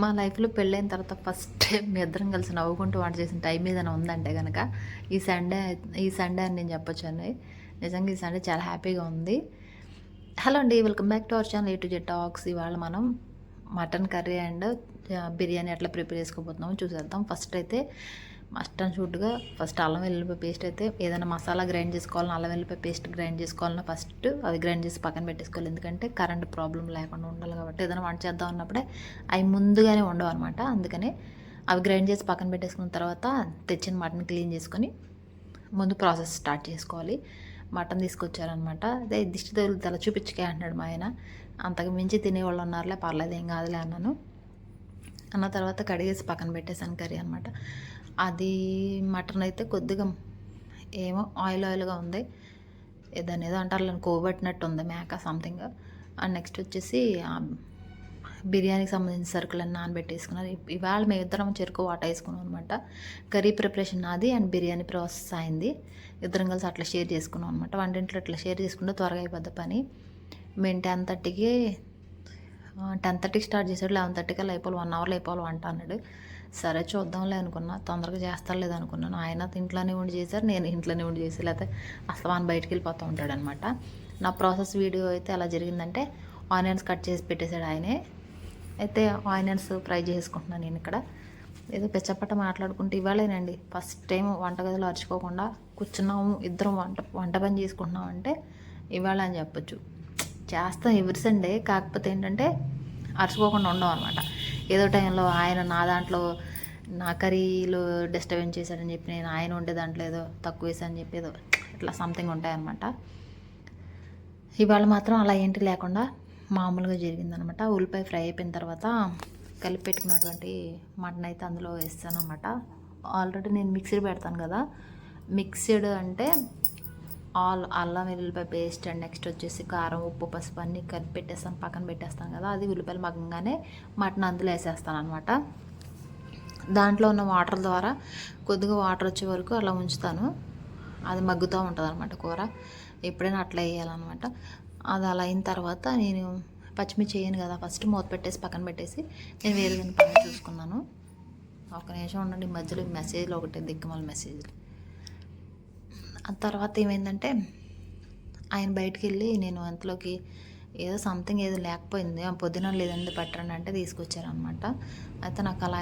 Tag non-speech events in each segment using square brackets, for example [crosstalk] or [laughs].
మా లైఫ్లో పెళ్ళైన తర్వాత ఫస్ట్ టైం మీ ఇద్దరం కలిసి నవ్వుకుంటూ వంట చేసిన టైం ఏదైనా ఉందంటే కనుక ఈ సండే ఈ సండే అని నేను చెప్పొచ్చు అండి. నిజంగా ఈ సండే చాలా హ్యాపీగా ఉంది. హలో అండి welcome back to our channel A to Z talks. ఇవాళ మనం మటన్ కర్రీ అండ్ బిర్యానీ ఎట్లా ప్రిపేర్ చేసుకోబోతున్నామో చూసేద్దాం. ఫస్ట్ అయితే మస్ట్ అండ్ షూట్గా ఫస్ట్ అల్లం వెల్లుల్లిపాయ పేస్ట్ అయితే ఏదైనా మసాలా గ్రైండ్ చేసుకోవాలన్నా అల్లం వెల్లుల్లిపాయ పేస్ట్ గ్రైండ్ చేసుకోవాలన్నా ఫస్ట్ అవి గ్రైండ్ చేసి పక్కన పెట్టేసుకోవాలి. ఎందుకంటే కరెంట్ ప్రాబ్లం లేకుండా ఉండాలి కాబట్టి ఏదైనా వంట చేద్దాం అన్నప్పుడే అవి ముందుగానే ఉండవు అనమాట అందుకని అవి గ్రైండ్ చేసి పక్కన పెట్టేసుకున్న తర్వాత తెచ్చిన మటన్ క్లీన్ చేసుకొని ముందు ప్రాసెస్ స్టార్ట్ చేసుకోవాలి. మటన్ తీసుకొచ్చారనమాట అదే దిష్టి తల చూపించుకే అంటున్నాడు మా ఆయన. అంతకు మించి తినేవాళ్ళు ఉన్నారులే పర్లేదు ఏం కాదులే అన్నాను. అన్న తర్వాత కడిగేసి పక్కన పెట్టేసాను కర్రీ అనమాట అది మటన్ అయితే కొద్దిగా ఏమో ఆయిల్ ఆయిల్గా ఉంది. ఏ ఏదో అంటారు కోబట్టినట్టు ఉంది మేక సంథింగ్. అండ్ నెక్స్ట్ వచ్చేసి బిర్యానీకి సంబంధించిన సరుకులన్నీ నానబెట్టేసుకున్నారు. ఇవాళ మేము ఇద్దరం చెరుకు వాట వేసుకున్నాం అనమాట కర్రీ ప్రిపరేషన్ నాది అండ్ బిర్యానీ ప్రాసెస్ అయింది. ఇద్దరం కలిసి అట్లా షేర్ చేసుకున్నాం అనమాట వంటింట్లో అట్లా షేర్ చేసుకుంటే త్వరగా అయిపోద్ది పని. మేము టెన్ థర్టీకి టెన్ థర్టీకి స్టార్ట్ చేశాడు లెవెన్ థర్టీకి అలా అయిపోవాలి వన్ అవర్లో అయిపోవాలి వంట అన్నాడు. సరే చూద్దాంలే అనుకున్నా తొందరగా చేస్తాను లేదు అనుకున్నాను. ఆయన ఇంట్లోనే ఉండి చేశారు నేను ఇంట్లోనే ఉండి చేసి లేకపోతే అసలు ఆయన బయటికి వెళ్ళిపోతూ ఉంటాడు అనమాట నా ప్రాసెస్ వీడియో అయితే ఎలా జరిగిందంటే ఆనియన్స్ కట్ చేసి పెట్టేశాడు ఆయనే. అయితే ఆనియన్స్ ఫ్రై చేసుకుంటున్నాను నేను ఇక్కడ. ఏదో పెచ్చపట్ట మాట్లాడుకుంటూ ఇవాళేనండి ఫస్ట్ టైం వంటగదిలో అరుచుకోకుండా కూర్చున్నాము ఇద్దరం వంట వంట పని చేసుకుంటున్నాం అంటే ఇవాళ అని చెప్పొచ్చు. చేస్తాం ఎవ్రీ సండే. కాకపోతే ఏంటంటే అరుచుకోకుండా ఉండం అనమాట ఏదో టైంలో ఆయన నా దాంట్లో నా కర్రీలో డిస్టర్బెన్స్ చేశాడని చెప్పి నేను ఆయన ఉండే దాంట్లో ఏదో తక్కువ అని చెప్పి ఏదో ఇట్లా సంథింగ్ ఉంటాయన్నమాట. ఇవాళ మాత్రం అలా ఏంటి లేకుండా మామూలుగా జరిగిందనమాట ఉల్లిపాయ ఫ్రై అయిపోయిన తర్వాత కలిపి పెట్టుకున్నటువంటి మటన్ అయితే అందులో వేస్తాను అనమాట ఆల్రెడీ నేను మిక్సీ పెడతాను కదా. మిక్స్డ్ అంటే ఆల్ అల్లం వెల్లుల్లిపాయ పేస్ట్ అండ్ నెక్స్ట్ వచ్చేసి కారం ఉప్పు పసుపు అన్నీ కలిపి పెట్టేస్తాను పక్కన పెట్టేస్తాను కదా అది ఉల్లిపాయలు మగ్గంగానే మటన్ అందులో వేసేస్తాను అనమాట దాంట్లో ఉన్న వాటర్ ద్వారా కొద్దిగా వాటర్ వచ్చే వరకు అలా ఉంచుతాను. అది మగ్గుతూ ఉంటుంది అనమాట కూర. ఎప్పుడైనా అట్లా వేయాలన్నమాట. అది అలా అయిన తర్వాత నేను పచ్చిమిర్చి వేయను కదా ఫస్ట్ మూత పెట్టేసి పక్కన పెట్టేసి నేను వేరే దాని పని చూసుకున్నాను. ఒక నిమిషం ఉండండి ఈ మధ్యలో మెసేజ్లు ఒకటే దిక్కుమాల మెసేజ్లు ఆ తర్వాత ఏమైందంటే ఆయన బయటికి వెళ్ళి నేను అంతలోకి ఏదో సంథింగ్ ఏదో లేకపోయింది ఆ పొద్దున లేదండి పెట్టండి అంటే తీసుకొచ్చారనమాట అయితే నాకు అలా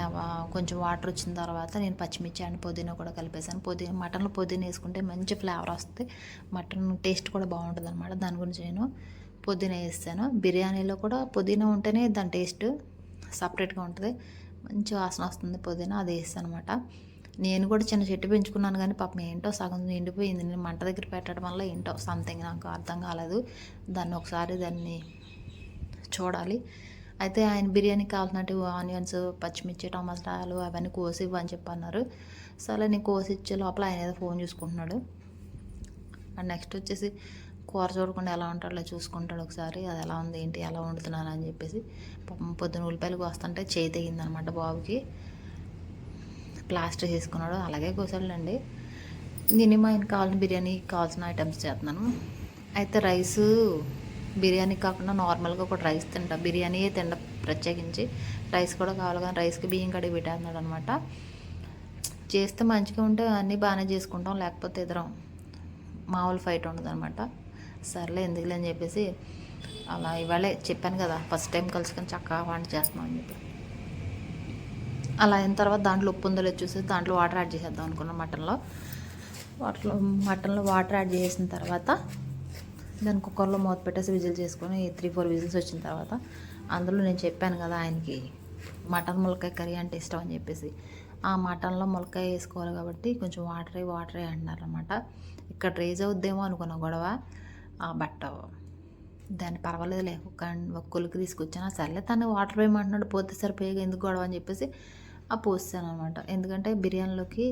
కొంచెం వాటర్ వచ్చిన తర్వాత నేను పచ్చిమిర్చి అండ్ పుదీనా కూడా కలిపేసాను పుదీనా మటన్లో పుదీనా వేసుకుంటే మంచి ఫ్లేవర్ వస్తుంది. మటన్ టేస్ట్ కూడా బాగుంటుంది అనమాట దాని గురించి నేను పుదీనా వేస్తాను. బిర్యానీలో కూడా పుదీనా ఉంటేనే దాని టేస్ట్ సపరేట్గా ఉంటుంది. మంచి వాసన వస్తుంది పుదీనా అది వేస్తాను అనమాట నేను కూడా చిన్న చెట్టు పెంచుకున్నాను కానీ పాపం ఏంటో సగం నిండిపోయింది. నేను మంట దగ్గర పెట్టడం వల్ల ఏంటో సంథింగ్ నాకు అర్థం కాలేదు. దాన్ని ఒకసారి దాన్ని చూడాలి. అయితే ఆయన బిర్యానీకి కావాల్సినట్టు ఆనియన్స్ పచ్చిమిర్చి టమాటాలు అవన్నీ కోసి ఇవ్వని చెప్పి అన్నారు సరే నేను కోసి ఇచ్చే లోపల ఆయన ఏదో ఫోన్ చూసుకుంటున్నాడు. అండ్ నెక్స్ట్ వచ్చేసి కూర చూడకుండా ఎలా ఉంటాడో చూసుకుంటాడు ఒకసారి. అది ఎలా ఉంది ఏంటి ఎలా వండుతున్నాను అని చెప్పేసి. పొద్దున ఉల్లిపాయలు కోస్తుంటే చేయి తెగిందనమాట బాబుకి. ప్లాస్టర్ చేసుకున్నాడు. అలాగే కోసాడులండి నేను మా ఆయనకి కావాల్సిన బిర్యానీకి కావాల్సిన ఐటమ్స్ చేస్తున్నాను. అయితే రైస్ బిర్యానీ కాకుండా నార్మల్గా ఒక రైస్ తింటా. బిర్యానీయే తింటా ప్రత్యేకించి. రైస్ కూడా కావాలి కానీ రైస్కి బియ్యం కడిగి పెట్టేస్తున్నాడు అనమాట చేస్తే మంచిగా ఉంటే అన్నీ బాగానే చేసుకుంటాం. లేకపోతే ఇద్దరం మామూలు ఫైట్ ఉండదు అనమాట సర్లే ఎందుకులే అని చెప్పేసి అలా ఇవాళే చెప్పాను కదా. ఫస్ట్ టైం కలుసుకొని చక్కగా వంట చేస్తున్నాం అని చెప్పి. అలా అయిన తర్వాత దాంట్లో ఉప్పు ఉందో లేదో చూసి దాంట్లో వాటర్ యాడ్ చేసేద్దాం అనుకున్నాం మటన్లో. వాటర్లో మటన్లో వాటర్ యాడ్ చేసిన తర్వాత దాన్ని కుక్కర్లో మూత పెట్టేసి విజిల్ చేసుకొని త్రీ ఫోర్ విజిల్స్ వచ్చిన తర్వాత అందులో నేను చెప్పాను కదా ఆయనకి మటన్ ములకాయ కర్రీ అంటే ఇష్టం అని చెప్పేసి. ఆ మటన్లో ములకాయ వేసుకోవాలి కాబట్టి కొంచెం వాటరే వాటరే అంటున్నారు అనమాట ఇక్కడ రేజ్ అవుద్దేమో అనుకున్నా గొడవ. ఆ బట్ట దాన్ని పర్వాలేదులే. ఒక ఒక కొలికి తీసుకొచ్చాను సర్లే తను వాటర్ పోయమంటున్నాడు పోతే సరిపోయేగా ఎందుకు గొడవ అని చెప్పేసి ఆ పోస్తాను అనమాట ఎందుకంటే బిర్యానీలోకి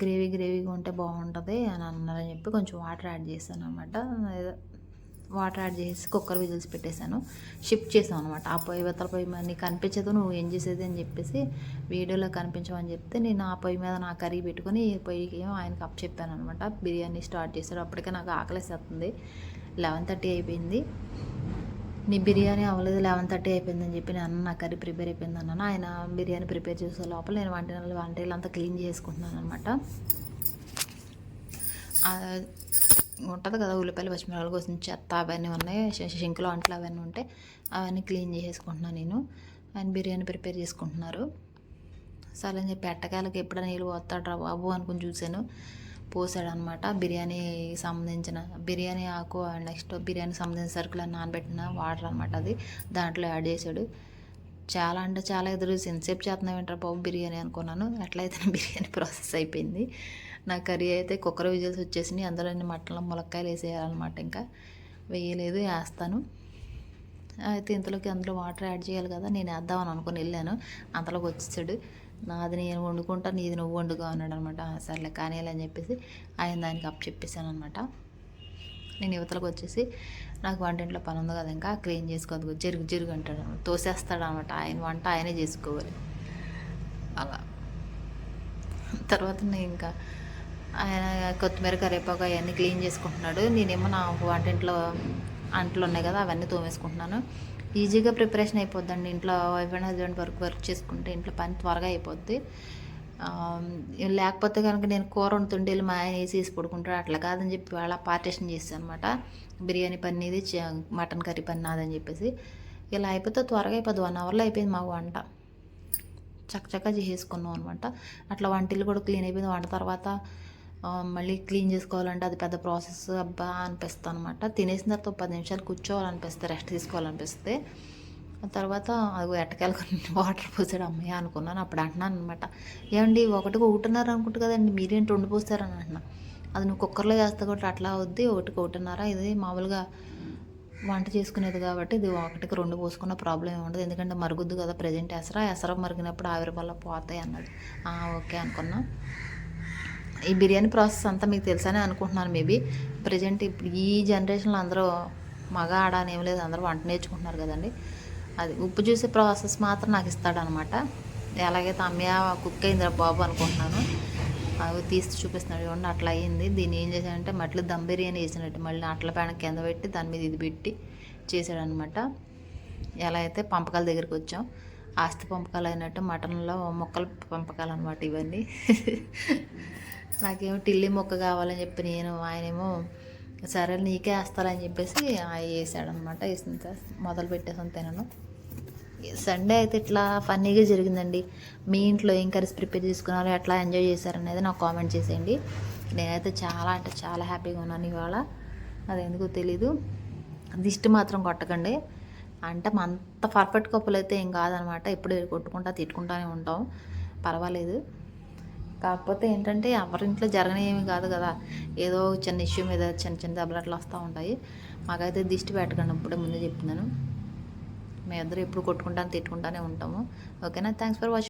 గ్రేవీ గ్రేవీగా ఉంటే బాగుంటుంది అని అన్నారని చెప్పి కొంచెం వాటర్ యాడ్ చేశాను అనమాట వాటర్ యాడ్ చేసి కుక్కర్ విజిల్స్ పెట్టేశాను. షిఫ్ట్ చేసాను అనమాట ఆ పొయ్యి వెతల పొయ్యి మీద నీకు కనిపించదు నువ్వు ఏం చేసేది అని చెప్పేసి వీడియోలో కనిపించమని చెప్తే నేను ఆ పొయ్యి మీద నా కర్రీ పెట్టుకుని ఈ పొయ్యికి ఆయనకి అప్ చెప్పాను అనమాట బిర్యానీ స్టార్ట్ చేశాడు. అప్పటికే నాకు ఆకలేసేస్తుంది లెవెన్ థర్టీ అయిపోయింది. నీ బిర్యానీ అవ్వలేదు లెవెన్ థర్టీ అయిపోయిందని చెప్పి నేను అన్న నా కర్రీ ప్రిపేర్ అయిపోయింది అన్నాను. ఆయన బిర్యానీ ప్రిపేర్ చేసే లోపల నేను వంట వంటలు అంతా క్లీన్ చేసుకుంటున్నాను అనమాట ఉంటుంది కదా ఉల్లిపాయలు పచ్చిమిరపకాయలు కోసం చెత్త అవన్నీ ఉన్నాయి శ- షింకులో అంట్లు అవన్నీ ఉంటే అవన్నీ క్లీన్ చేసుకుంటున్నాను నేను. ఆయన బిర్యానీ ప్రిపేర్ చేసుకుంటున్నారు. సరే అని చెప్పి ఎట్టకాయలకు ఎప్పుడైనా నీళ్ళు పోతాడు బాబు అనుకుని చూశాను. పోసాడు అనమాట బిర్యానీ సంబంధించిన బిర్యానీ ఆకు అండ్ నెక్స్ట్ బిర్యానీ సంబంధించిన సరుకులు నానబెట్టిన వాటర్ అనమాట అది. దాంట్లో యాడ్ చేశాడు చాలా అంటే చాలా ఎదురు సెన్సేప్ చేస్తున్నాం ఏంటారు బాబు బిర్యానీ అనుకున్నాను. అట్లయితే [laughs] బిర్యానీ ప్రాసెస్ అయిపోయింది. నా కర్రీ అయితే కుక్కర్ విజిల్స్ వచ్చేసినాయి. అందులో మటన్లో ములక్కాయలు వేసేయాలన్నమాట ఇంకా. వేయలేదు వేస్తాను. అయితే ఇంతలోకి అందులో వాటర్ యాడ్ చేయాలి కదా నేను వేద్దామని అనుకుని వెళ్ళాను. అంతలోకి వచ్చేసాడు. నాది నేను వండుకుంటా నీది నువ్వు వండుకో అన్నాడు అనమాట సర్లే కానీ అని చెప్పేసి ఆయన దానికి అప్ చెప్పేశాను అనమాట నేను యువతలకు వచ్చేసి నాకు వంటింట్లో పని ఉంది కదా ఇంకా క్లీన్ చేసుకోదు జరుగు జరుగు అంటాడు. తోసేస్తాడు అనమాట ఆయన వంట ఆయనే చేసుకోవాలి. అలా. తర్వాత నేను ఇంకా ఆయన కొత్తిమీర కరివేపాకు అవన్నీ క్లీన్ చేసుకుంటున్నాడు. నేనేమో నా వంటింట్లో అంట్లు ఉన్నాయి కదా అవన్నీ తోమేసుకుంటున్నాను. ఈజీగా ప్రిపరేషన్ అయిపోద్దండి. ఇంట్లో wife and husband work work చేసుకుంటే ఇంట్లో పని త్వరగా అయిపోద్ది. లేకపోతే కనుక నేను కూర వండుతుంటే వెళ్ళి మా ఆయన వేసి పడుకుంటాడు. అట్లా కాదని చెప్పి వాళ్ళ పార్టేషన్ చేస్తాను అనమాట బిర్యానీ పని ఇది చ- మటన్ కర్రీ పని నాదని చెప్పేసి. ఇలా అయిపోతే త్వరగా అయిపోద్ది. వన్ అవర్లో అయిపోయింది మా వంట. చక్కచక్క చేసేసుకున్నాం అనమాట అట్లా వంటిల్లు కూడా క్లీన్ అయిపోయింది. వంట తర్వాత మళ్ళీ క్లీన్ చేసుకోవాలంటే అది పెద్ద ప్రాసెస్ అబ్బా అనిపిస్తుంది అనమాట తినేసిన తర్వాత పది నిమిషాలు కూర్చోవాలనిపిస్తుంది రెస్ట్ తీసుకోవాలనిపిస్తే తర్వాత అది ఎట్టకాయలు కొన్ని వాటర్ పోసాడు అమ్మయ్య అనుకున్నాను. అప్పుడు అంటున్నాను అనమాట ఏమండి ఒకటికి ఒకటిన్నర అనుకుంటు కదండి మీరేంటి రెండు పోస్తారని? అంటున్నా. అది నువ్వు కుక్కర్లో చేస్తే కూడా అట్లా అవుద్ది ఒకటికి ఒకటిన్నర ఇది మామూలుగా వంట చేసుకునేది కాబట్టి ఇది ఒకటికి రెండు పోసుకున్న ప్రాబ్లం ఏమి ఉండదు. ఎందుకంటే మరుగుద్దు కదా ప్రజెంట్ ఎసరా ఎసర మరిగినప్పుడు ఆవిరి వల్ల పోతాయి అన్నది ఓకే అనుకున్నా. ఈ బిర్యానీ ప్రాసెస్ అంతా మీకు తెలుసని అనుకుంటున్నాను మేబీ. ప్రజెంట్ ఇప్పుడు ఈ జనరేషన్లో అందరూ మగ ఆడ అని ఏం లేదు అందరూ వంట నేర్చుకుంటున్నారు కదండి. అది ఉప్పు చూసే ప్రాసెస్ మాత్రం నాకు ఇస్తాడనమాట. ఎలాగైతే అమ్మయ్య కుక్ అయిందిరా బాబు అనుకుంటున్నాను. అవి తీసి చూపిస్తున్నాడు చూడండి అట్లా అయ్యింది దీన్ని ఏం చేశాడంటే మట్ల దమ్ బిర్యానీ వేసినట్టు మళ్ళీ అట్ల పైన కింద పెట్టి దాని మీద ఇది పెట్టి చేశాడనమాట. ఎలా అయితే పంపకాల దగ్గరికి వచ్చాం ఆస్తి పంపకాలు అయినట్టు మటన్లో మొక్కలు పంపకాలు అనమాట ఇవన్నీ. నాకేమో టిల్లి మొక్క కావాలని చెప్పి నేను ఆయనేమో సరే నీకే వేస్తారని చెప్పేసి వేసాడనమాట వేసిన మొదలు పెట్టేసాను తినను. సండే అయితే ఇట్లా ఫన్నీగా జరిగిందండి. మీ ఇంట్లో ఏం కర్రీస్ ప్రిపేర్ చేసుకున్నారో ఎట్లా ఎంజాయ్ చేశారనేది నాకు కామెంట్ చేసేయండి. నేనైతే చాలా అంటే చాలా హ్యాపీగా ఉన్నాను ఇవాళ. అది ఎందుకో తెలీదు. దిష్టి మాత్రం కొట్టకండి. అంటే అంత పర్ఫెక్ట్ కప్పులు అయితే ఏం కాదనమాట ఎప్పుడు కొట్టుకుంటా తిట్టుకుంటానే ఉంటాం. పర్వాలేదు. కాకపోతే ఏంటంటే ఎవరింట్లో జరగనేమి కాదు కదా. ఏదో చిన్న ఇష్యూ మీద చిన్న చిన్న దెబ్బలు అట్లా వస్తూ ఉంటాయి. మాకైతే దిష్టి పెట్టకండి ఇప్పుడే ముందే చెప్తున్నాను. మేము ఇద్దరు ఎప్పుడు కొట్టుకుంటాను తిట్టుకుంటానే ఉంటాము. ఓకేనా? Thanks for watching